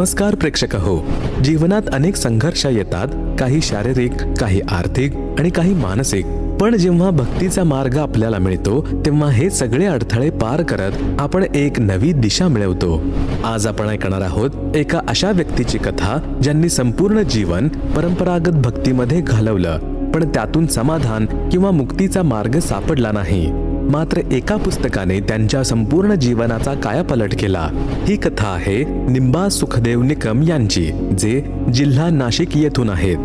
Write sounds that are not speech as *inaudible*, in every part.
नमस्कार प्रेक्षक हो जीवनात अनेक संघर्ष येतात. काही शारीरिक काही आर्थिक आणि काही मानसिक. पण जेव्हा भक्तीचा मार्ग आपल्याला मिळतो तेव्हा हे सगळे अडथळे पार करत आपण एक नवी दिशा मिळवतो. आज आपण ऐकणार आहोत एका अशा व्यक्तीची कथा ज्यांनी संपूर्ण जीवन परंपरागत भक्तीमध्ये घालवलं. पण त्यातून समाधान किंवा मुक्तीचा मार्ग सापडला नाही. मात्र एका पुस्तकाने त्यांच्या संपूर्ण जीवनाचा कायापलट केला. ही कथा आहे निंबा सुखदेव निकम यांची जे जिल्हा नाशिक येथून आहेत.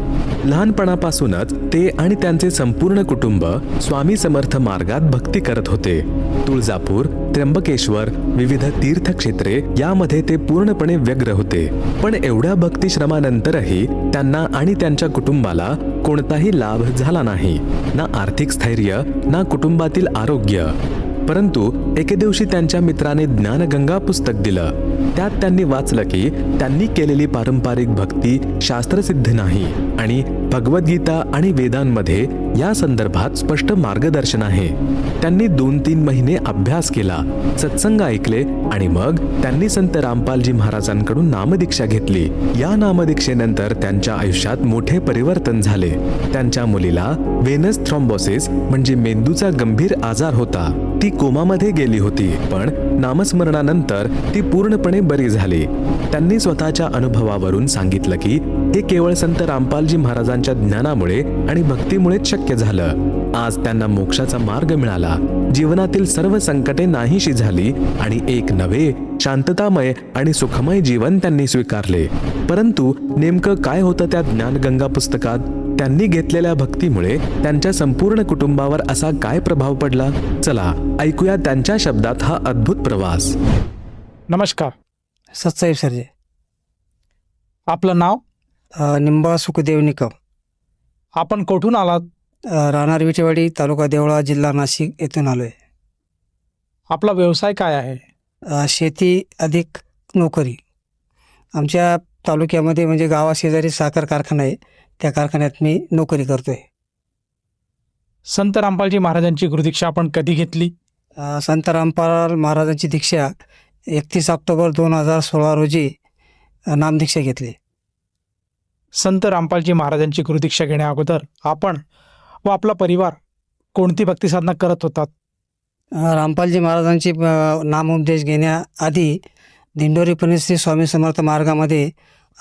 लहानपणापासूनच ते आणि त्यांचे संपूर्ण कुटुंब स्वामी समर्थ मार्गात भक्ती करत होते. तुळजापूर त्र्यंबकेश्वर विविध तीर्थक्षेत्रे यामध्ये ते पूर्णपणे व्यग्र होते. पण एवढ्या भक्तिश्रमानंतरही त्यांना आणि त्यांच्या कुटुंबाला कोणताही लाभ झाला नाही. ना आर्थिक स्थैर्य ना कुटुंबातील आरोग्य. परंतु एके दिवशी त्यांच्या मित्राने ज्ञानगंगा पुस्तक दिलं. त्यात त्यांनी वाचलं की त्यांनी केलेली पारंपरिक भक्ती शास्त्रसिद्ध नाही आणि भगवद्गीता आणि वेदांमध्ये या संदर्भात स्पष्ट मार्गदर्शन आहे. त्यांनी दोन तीन महिने अभ्यास केला सत्संग ऐकले आणि मग त्यांनी संत रामपालजी महाराजांकडून नामदीक्षा घेतली. या नामदीक्षेनंतर त्यांच्या आयुष्यात मोठे परिवर्तन झाले. त्यांच्या मुलीला वेनस थ्रॉम्बोसिस म्हणजे मेंदूचा गंभीर आजार होता. ती कोमामध्ये गेली होती पण नामस्मरणानंतर ती पूर्णपणे बरी झाली. त्यांनी स्वतःच्या अनुभवावरून सांगितलं की हे केवळ संत रामपालजी महाराजांच्या ज्ञानामुळे आणि भक्तीमुळेच शक्य झालं. आज त्यांना मोक्षाचा मार्ग मिळाला. जीवनातील सर्व संकटे नाहीशी झाली आणि एक नवे शांततामय आणि सुखमय जीवन त्यांनी स्वीकारले. परंतु नेमकं काय होतं त्या ज्ञानगंगा पुस्तकात? त्यांनी घेतलेल्या भक्तीमुळे त्यांच्या संपूर्ण कुटुंबावर असा काय प्रभाव पडला? चला ऐकूया त्यांच्या शब्दात हा अद्भुत प्रवास. नमस्कार. सत्साहेब सरजे. आपलं नाव? अ, निंबा सुखदेव निकम. आपण कुठून आलात? अ, राहणार विटेवाडी तालुका देवळा जिल्हा नाशिक येथून आलो आहे आपला व्यवसाय काय आहे? शेती अधिक नोकरी. आमच्या तालुक्यामध्ये म्हणजे गावाशेजारी साखर कारखाना आहे. त्या कारखान्यात मी नोकरी करतो आहे संत रामपालजी महाराजांची गुरुदीक्षा आपण कधी घेतली? संत रामपाल महाराजांची दीक्षा एकतीस ऑक्टोबर दोन हजार सोळा रोजी अ, नामदीक्षा घेतली. संत रामपालजी महाराजांची गुरुदीक्षा घेण्या अगोदर आपण व आपला परिवार कोणती भक्ती साधना करत होतात? अ, रामपालजी महाराजांची अ, नामोपदेश घेण्याआधी दिंडोरी परिस्थिती स्वामी समर्थ मार्गामध्ये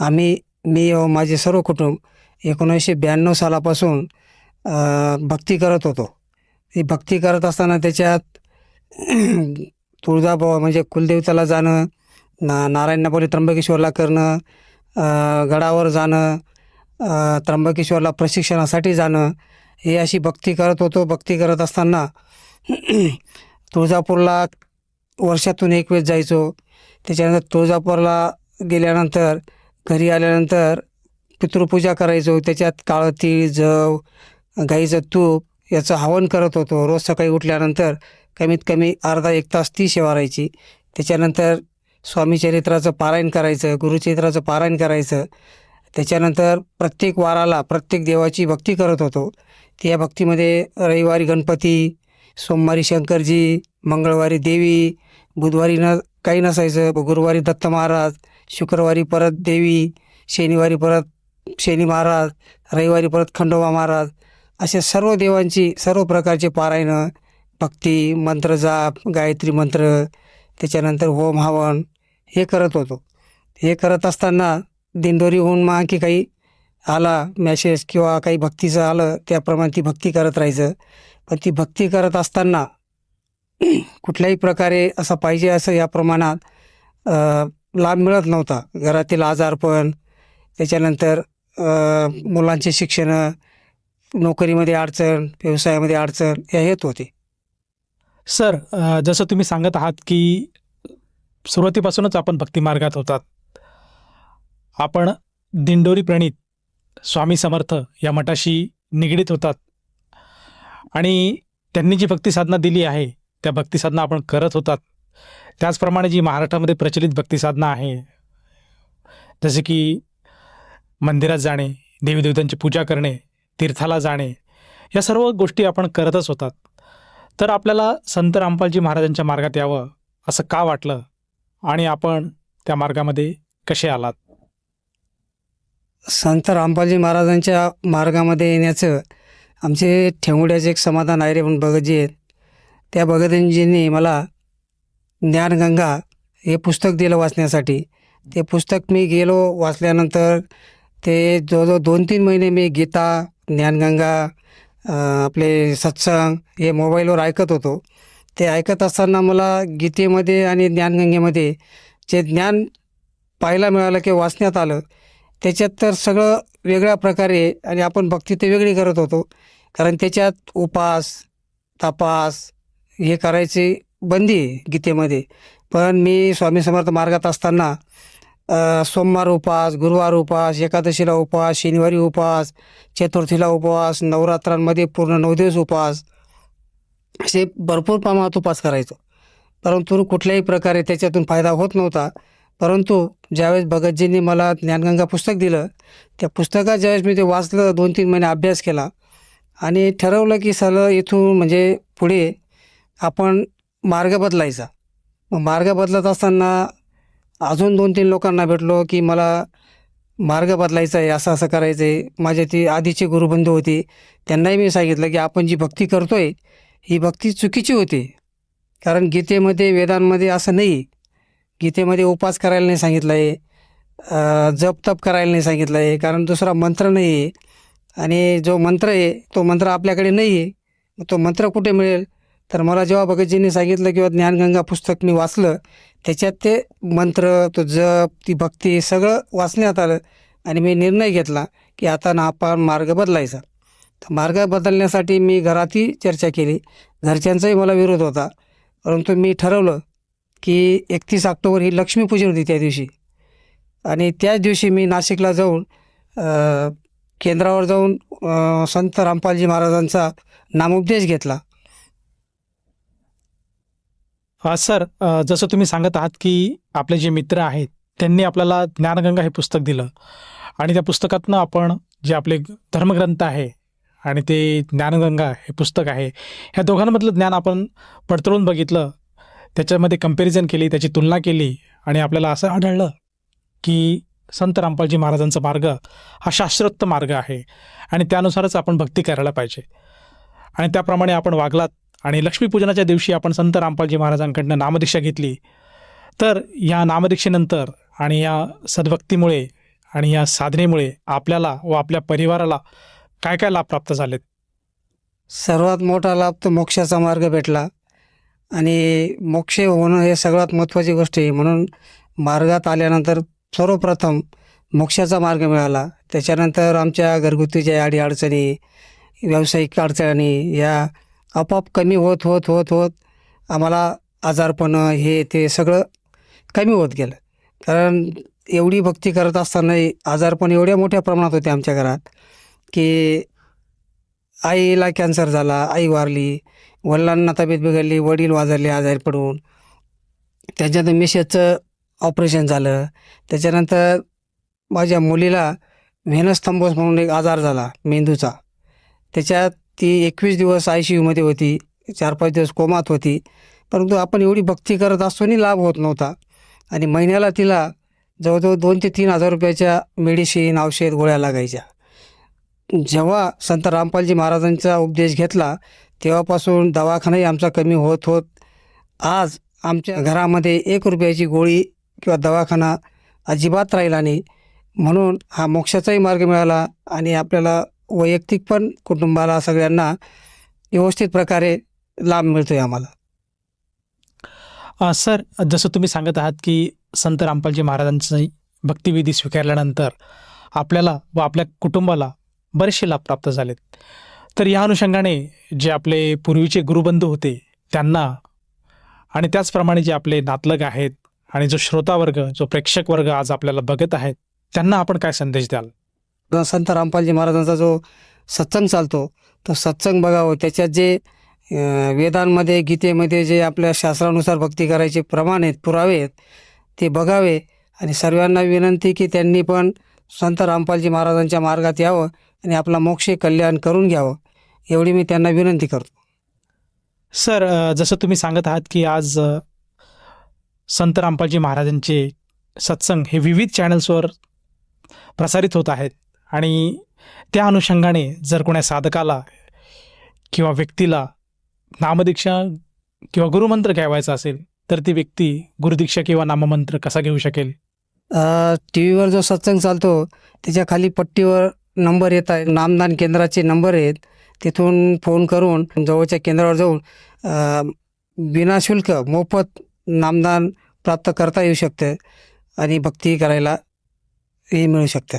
आम्ही मी व माझे सर्व कुटुंब एकोणीसशे ब्याण्णव सालापासून भक्ती करत होतो. ही भक्ती करत असताना त्याच्यात *clears throat* तुळजाभव म्हणजे कुलदेवताला जाणं ना नारायणनापोली त्र्यंबकेश्वरला करणं गडावर जाणं त्र्यंबकेश्वरला प्रशिक्षणासाठी जाणं हे अशी भक्ती करत होतो. भक्ती करत असताना *clears throat* तुळजापूरला वर्षातून एक वेळेस जायचो. त्याच्यानंतर तुळजापूरला गेल्यानंतर घरी आल्यानंतर पितृपूजा करायचो त्याच्यात काळं तीळ जव गाईचं तूप याचं हवन करत होतो. रोज सकाळी उठल्यानंतर कमीत कमी अर्धा एक तास ती सेवा राहायची. त्याच्यानंतर स्वामीचरित्राचं पारायण करायचं गुरुचरित्राचं पारायण करायचं. त्याच्यानंतर प्रत्येक वाराला प्रत्येक देवाची भक्ती करत होतो. त्या भक्तीमध्ये रविवारी गणपती सोमवारी शंकरजी मंगळवारी देवी बुधवारी न काही नसायचं. गुरुवारी दत्त महाराज शुक्रवारी परत देवी शनिवारी परत शनी महाराज रविवारी परत खंडोबा महाराज अशा सर्व देवांची सर्व प्रकारचे पारायणं भक्ती मंत्र जाप गायत्री मंत्र त्याच्यानंतर होम हवन हे करत होतो. हे करत असताना दिंडोरीहून मग की काही आला मॅसेज किंवा काही भक्तीचं आलं त्याप्रमाणे ती भक्ती करत राहायचं. पण ती भक्ती करत असताना कुठल्याही प्रकारे असं पाहिजे असं या प्रमाणात लाभ मिळत नव्हता. घरातील आजारपण त्याच्यानंतर मुलांचे शिक्षण नोकरीमध्ये अडचण व्यवसायामध्ये अडचण या येत होते. सर जसं तुम्ही सांगत आहात की सुरुवातीपासूनच आपण भक्तिमार्गात होतात. आपण दिंडोरी प्रणित स्वामी समर्थ या मठाशी निगडीत होतात. आणि त्यांनी जी भक्तिसाधना दिली आहे त्या भक्तिसाधना आपण करत होतात. त्याचप्रमाणे जी महाराष्ट्रामध्ये प्रचलित भक्तिसाधना आहे जसे की मंदिरात जाणे देवी देवतांची पूजा करणे तीर्थाला जाणे या सर्व गोष्टी आपण करतच होतात. तर आपल्याला संत रामपालजी महाराजांच्या मार्गात यावं असं का वाटलं? आणि आपण त्या मार्गामध्ये कसे आलात? संत रामपालजी महाराजांच्या मार्गामध्ये येण्याचं आमचे ठेंगुड्याचे एक समाधान आहे रे म्हणून भगतजी आहेत. त्या भगतजींनी मला ज्ञानगंगा हे पुस्तक दिलं वाचण्यासाठी. ते पुस्तक मी गेलो वाचल्यानंतर ते जवळजवळ दोन तीन महिने मी गीता ज्ञानगंगा आपले सत्संग हे मोबाईलवर ऐकत होतो. ते ऐकत असताना मला गीतेमध्ये आणि ज्ञानगंगेमध्ये जे ज्ञान पाहायला मिळालं किंवा वाचण्यात आलं त्याच्यात तर सगळं वेगळ्या प्रकारे आणि आपण भक्ती ते वेगळी करत होतो. कारण त्याच्यात उपास तपास हे करायची बंदी आहे गीतेमध्ये. पण मी स्वामी समर्थ मार्गात असताना सोमवार उपास गुरुवार उपास एकादशीला उपास शनिवारी उपास चतुर्थीला उपवास नवरात्रांमध्ये पूर्ण नऊ दिवस उपवास असे भरपूर प्रमाणात उपास करायचो. परंतु कुठल्याही प्रकारे त्याच्यातून फायदा होत नव्हता. परंतु ज्यावेळेस भगतजींनी मला ज्ञानगंगा पुस्तक दिलं त्या पुस्तकात ज्यावेळेस मी ते वाचलं दोन तीन महिने अभ्यास केला आणि ठरवलं की सगळं इथून म्हणजे पुढे आपण मार्ग बदलायचा. मग मार्ग बदलत असताना अजून दोन तीन लोकांना भेटलो की मला मार्ग बदलायचा आहे असं असं करायचं आहे माझे ती आधीची गुरुबंधू होती. त्यांनाही मी सांगितलं की आपण जी भक्ती करतो आहे ही भक्ती चुकीची होती. कारण गीतेमध्ये वेदांमध्ये असं नाही. गीतेमध्ये उपास करायला नाही सांगितलं आहे जप तप करायला नाही सांगितलं आहे कारण दुसरा मंत्र नाही आहे. आणि जो मंत्र आहे तो मंत्र आपल्याकडे नाही आहे. तो मंत्र कुठे मिळेल? तर मला जेव्हा भगतजींनी सांगितलं किंवा ज्ञानगंगा पुस्तक मी वाचलं त्याच्यात ते मंत्र तो जप ती भक्ती सगळं वाचण्यात आलं. आणि मी निर्णय घेतला की आता ना आपण मार्ग बदलायचा. तर मार्ग बदलण्यासाठी मी घरातही चर्चा केली. घरच्यांचाही मला विरोध होता. परंतु मी ठरवलं की एकतीस ऑक्टोबर ही लक्ष्मीपूजन होती त्या दिवशी. आणि त्याच दिवशी मी नाशिकला जाऊन केंद्रावर जाऊन संत रामपालजी महाराजांचा नामोपदेश घेतला. सर जसं तुम्ही सांगत आहात की आपले जे मित्र आहेत त्यांनी आपल्याला ज्ञानगंगा हे पुस्तक दिलं. आणि त्या पुस्तकातनं आपण जे आपले धर्मग्रंथ आहे आणि ते ज्ञानगंगा हे पुस्तक आहे ह्या दोघांमधलं ज्ञान आपण पडतळून बघितलं त्याच्यामध्ये कंपॅरिझन केली त्याची तुलना केली आणि आपल्याला असं आढळलं की संत रामपालजी महाराजांचा मार्ग हा शास्त्रोक्त मार्ग आहे आणि त्यानुसारच आपण भक्ती करायला पाहिजे. आणि त्याप्रमाणे आपण वागलात आणि लक्ष्मीपूजनाच्या दिवशी आपण संत रामपालजी महाराजांकडनं नामदीक्षा घेतली. तर या नामदीक्षेनंतर आणि या सद्भक्तीमुळे आणि या साधनेमुळे आपल्याला व आपल्या परिवाराला काय काय लाभ प्राप्त झालेत? सर्वात मोठा लाभ तर मोक्षाचा मार्ग भेटला. आणि मोक्ष होणं हे सगळ्यात महत्त्वाची गोष्ट आहे. म्हणून मार्गात आल्यानंतर सर्वप्रथम मोक्षाचा मार्ग मिळाला. त्याच्यानंतर आमच्या घरगुती ज्या अडीअडचणी व्यावसायिक अडचणी या आपोआप कमी होत होत होत होत आम्हाला आजारपणं हे ते सगळं कमी होत गेलं. कारण एवढी भक्ती करत असतानाही आजारपण एवढ्या मोठ्या प्रमाणात होते आमच्या घरात की आईला कॅन्सर झाला आई वारली वडिलांना तब्येत बिघडली वडील वाजरले आजारी पडून. त्याच्यानंतर मिसेसचं ऑपरेशन झालं. त्याच्यानंतर माझ्या मुलीला व्हेनस थंबोस म्हणून एक आजार झाला मेंदूचा. त्याच्यात ती एकवीस दिवस आय सी यूमध्ये होती चार पाच दिवस कोमात होती. परंतु आपण एवढी भक्ती करत असतोही लाभ होत नव्हता. आणि महिन्याला तिला जवळजवळ दोन ते तीन हजार रुपयाच्या मेडिसिन औषध गोळ्या लागायच्या. जेव्हा संत रामपालजी महाराजांचा उपदेश घेतला तेव्हापासून दवाखानाही आमचा कमी होत होत. आज आमच्या घरामध्ये एक रुपयाची गोळी किंवा दवाखाना अजिबात राहिला नाही. म्हणून हा मोक्षाचाही मार्ग मिळाला आणि आपल्याला वैयक्तिक पण कुटुंबाला सगळ्यांना व्यवस्थित प्रकारे लाभ मिळतोय आम्हाला. सर जसं तुम्ही सांगत आहात की संत रामपालजी महाराजांची भक्तिविधी स्वीकारल्यानंतर आपल्याला व आपल्या कुटुंबाला बरेचसे लाभ प्राप्त झालेत. तर या अनुषंगाने जे आपले पूर्वीचे गुरुबंधू होते त्यांना आणि त्याचप्रमाणे जे आपले नातलग आहेत आणि जो श्रोतावर्ग जो प्रेक्षक वर्ग आज आपल्याला बघत आहेत त्यांना आपण काय संदेश द्याल? संत रामपालजी महाराजांचा जो सत्संग चालतो तो सत्संग बघावं. त्याच्यात जे वेदांमध्ये गीतेमध्ये जे आपल्या शास्त्रानुसार भक्ती करायचे प्रमाण आहेत पुरावे आहेत ते बघावे. आणि सर्वांना विनंती की त्यांनी पण संत रामपालजी महाराजांच्या मार्गात यावं आणि आपला मोक्ष कल्याण करून घ्यावं. एवढी मी त्यांना विनंती करतो. सर जसं तुम्ही सांगत आहात की आज संत रामपालजी महाराजांचे सत्संग हे विविध चॅनल्सवर प्रसारित होत आहेत. आणि त्या अनुषंगाने जर कोण्या साधकाला किंवा व्यक्तीला नामदीक्षा किंवा गुरुमंत्र घ्यावायचा असेल तर ती व्यक्ती गुरुदीक्षा किंवा नाममंत्र कसा घेऊ शकेल? टी व्हीवर जो सत्संग चालतो त्याच्याखाली पट्टीवर नंबर येत आहे नामदान केंद्राचे नंबर आहेत. तिथून फोन करून जवळच्या केंद्रावर जाऊन विनाशुल्क मोफत नामदान प्राप्त करता येऊ शकते आणि भक्ती करायला हे मिळू शकते.